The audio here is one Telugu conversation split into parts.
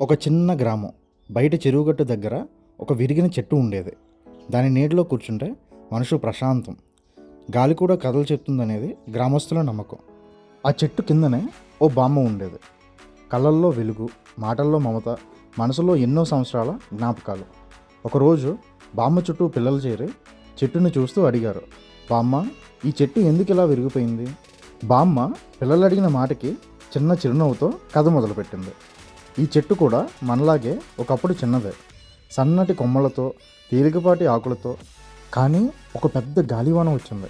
ఒక చిన్న గ్రామం. బయట చెరువుగట్టు దగ్గర ఒక విరిగిన చెట్టు ఉండేది. దాని నీడలో కూర్చుంటే మనుషు ప్రశాంతం. గాలి కూడా కథలు చెప్తుందనేది గ్రామస్తుల నమ్మకం. ఆ చెట్టు కిందనే ఓ బామ్మ ఉండేది. కళ్ళల్లో వెలుగు మాటల్లో మమత మనసులో ఎన్నో సంవత్సరాల జ్ఞాపకాలు. ఒకరోజు బామ్మ చుట్టూ పిల్లలు చేరి చెట్టును చూస్తూ అడిగారు బామ్మ ఈ చెట్టు ఎందుకు ఇలా విరిగిపోయింది? బామ్మ పిల్లలు అడిగిన మాటకి చిన్న చిరునవ్వుతో కథ మొదలుపెట్టింది. ఈ చెట్టు కూడా మనలాగే ఒకప్పుడు చిన్నదే. సన్నటి కొమ్మలతో తేలికపాటి ఆకులతో కానీ ఒక పెద్ద గాలివాన వచ్చింది.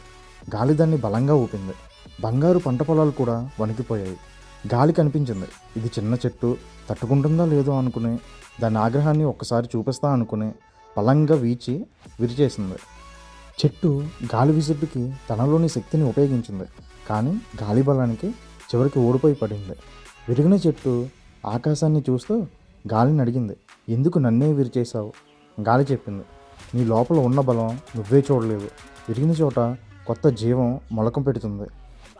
గాలి దాన్ని బలంగా ఊపింది. బంగారు పంట పొలాలు కూడా వణికిపోయాయి. గాలి కనిపించింది. ఇది చిన్న చెట్టు తట్టుకుంటుందా లేదో అనుకుని దాని ఆగ్రహాన్ని ఒక్కసారి చూపిస్తా అనుకుని బలంగా వీచి విరిచేసింది. చెట్టు గాలి విసురుకి తనలోని శక్తిని ఉపయోగించింది. కానీ గాలి బలానికి చివరికి ఓడిపోయి పడింది. విరిగిన చెట్టు ఆకాశాన్ని చూస్తూ గాలిని అడిగింది. ఎందుకు నన్నే విరిచేశావు? గాలి చెప్పింది. నీ లోపల ఉన్న బలం నువ్వే చూడలేవు విరిగిన చోట కొత్త జీవం మొలకం పెడుతుంది.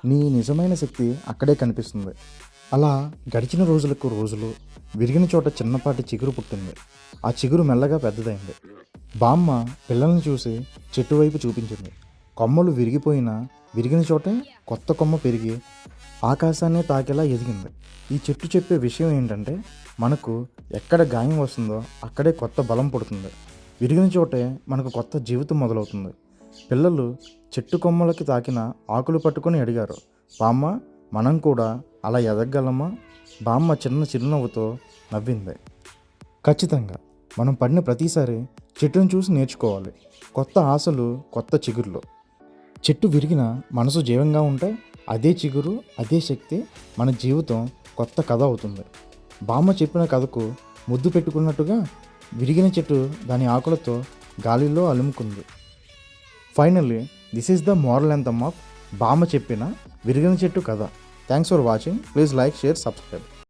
నీ నిజమైన శక్తి అక్కడే కనిపిస్తుంది. అలా గడిచిన రోజులకు రోజులు విరిగిన చోట చిన్నపాటి చిగురు పుట్టింది. ఆ చిగురు మెల్లగా పెద్దదైంది. బామ్మ పిల్లల్ని చూసి చెట్టు వైపు చూపించింది. కొమ్మలు విరిగిపోయినా విరిగిన చోటే కొత్త కొమ్మ పెరిగి ఆకాశాన్ని తాకేలా ఎదిగింది. ఈ చెట్టు చెప్పే విషయం ఏంటంటే మనకు ఎక్కడ గాయం వస్తుందో అక్కడే కొత్త బలం పుడుతుంది. విరిగిన చోటే మనకు కొత్త జీవితం మొదలవుతుంది. పిల్లలు చెట్టు కొమ్మలకి తాకిన ఆకులు పట్టుకొని అడిగారు. బామ్మ మనం కూడా అలా ఎదగలమా బామ్మ చిన్న చిరునవ్వుతో నవ్వింది. ఖచ్చితంగా. మనం పడిన ప్రతిసారి చెట్టును చూసి నేర్చుకోవాలి. కొత్త ఆశలు కొత్త చిగుర్లు. చెట్టు విరిగిన మనసు జీవంగా ఉంటే అదే చిగురు అదే శక్తి మన జీవితం కొత్త కథ అవుతుంది. బామ్మ చెప్పిన కథకు ముద్దు పెట్టుకున్నట్టుగా విరిగిన చెట్టు దాని ఆకులతో గాలిలో అలుముకుంది. Finally this is the moral ఎంత ఆఫ్ బామ్మ చెప్పిన విరిగిన చెట్టు కథ. Thanks for watching please like share subscribe